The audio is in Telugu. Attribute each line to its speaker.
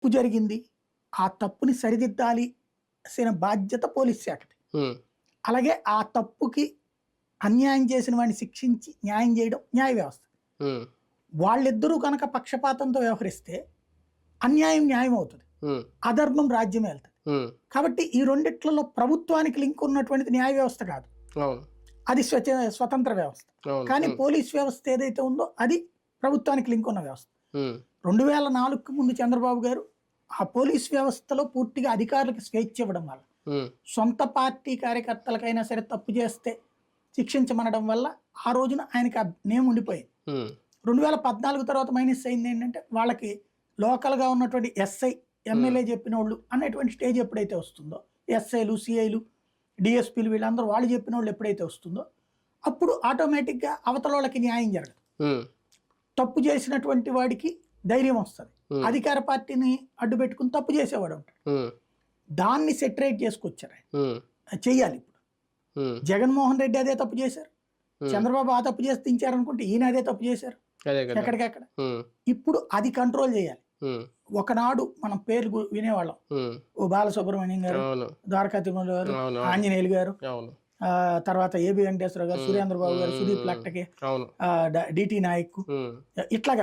Speaker 1: తప్పు జరిగింది. ఆ తప్పుని సరిదిద్దాలి అసిన బాధ్యత పోలీస్ శాఖది. అలాగే ఆ తప్పుకి అన్యాయం చేసిన వాడిని శిక్షించి న్యాయం చేయడం న్యాయ వ్యవస్థ. వాళ్ళిద్దరూ కనుక పక్షపాతంతో వ్యవహరిస్తే అన్యాయం న్యాయం అవుతుంది. అధర్మం రాజ్యం వెళ్తుంది. కాబట్టి ఈ రెండిట్లలో ప్రభుత్వానికి లింక్ ఉన్నటువంటిది న్యాయ వ్యవస్థ కాదు. అది స్వచ స్వతంత్ర వ్యవస్థ. కానీ పోలీస్ వ్యవస్థ ఏదైతే ఉందో అది ప్రభుత్వానికి లింక్ ఉన్న వ్యవస్థ. రెండు వేల నాలుగుకు ముందు చంద్రబాబు గారు ఆ పోలీస్ వ్యవస్థలో పూర్తిగా అధికారులకు స్వేచ్ఛ ఇవ్వడం వల్ల సొంత పార్టీ కార్యకర్తలకైనా సరే తప్పు చేస్తే శిక్షించమనడం వల్ల ఆ రోజున ఆయనకి ఆ నేమ్ ఉండిపోయింది. రెండు వేల పద్నాలుగు తర్వాత మైనస్ అయింది ఏంటంటే వాళ్ళకి లోకల్గా ఉన్నటువంటి ఎస్ఐ ఎమ్మెల్యే చెప్పిన వాళ్ళు అనేటువంటి స్టేజ్ ఎప్పుడైతే వస్తుందో ఎస్ఐలు సిఐలు డిఎస్పీలు వీళ్ళందరూ వాళ్ళు చెప్పిన వాళ్ళు ఎప్పుడైతే వస్తుందో అప్పుడు ఆటోమేటిక్గా అవతల వాళ్ళకి న్యాయం జరగదు. తప్పు చేసినటువంటి వాడికి ధైర్యం వస్తుంది. అధికార పార్టీని అడ్డు పెట్టుకుని తప్పు చేసేవాడు ఉంటాడు. దాన్ని సెటరేట్ చేసుకొచ్చారు చెయ్యాలి ఇప్పుడు. జగన్మోహన్ రెడ్డి అదే తప్పు చేశారు. చంద్రబాబు ఆ తప్పు చేసి దించారనుకుంటే ఈయన అదే తప్పు చేశారు. ఎక్కడికెక్కడ. ఇప్పుడు అది కంట్రోల్ చేయాలి. ఒకనాడు మనం పేర్లు వినేవాళ్ళం. ఓ బాలసుబ్రహ్మణ్యం గారు ద్వారకా తిరుమల గారు ఆంజనేయులు గారు తర్వాత ఏబి వెంకటేశ్వర గారు సురేంద్రబాబు గారు సుదీప్ లక్టకే
Speaker 2: అవును.
Speaker 1: డిటి నాయక్. ఇట్లాగా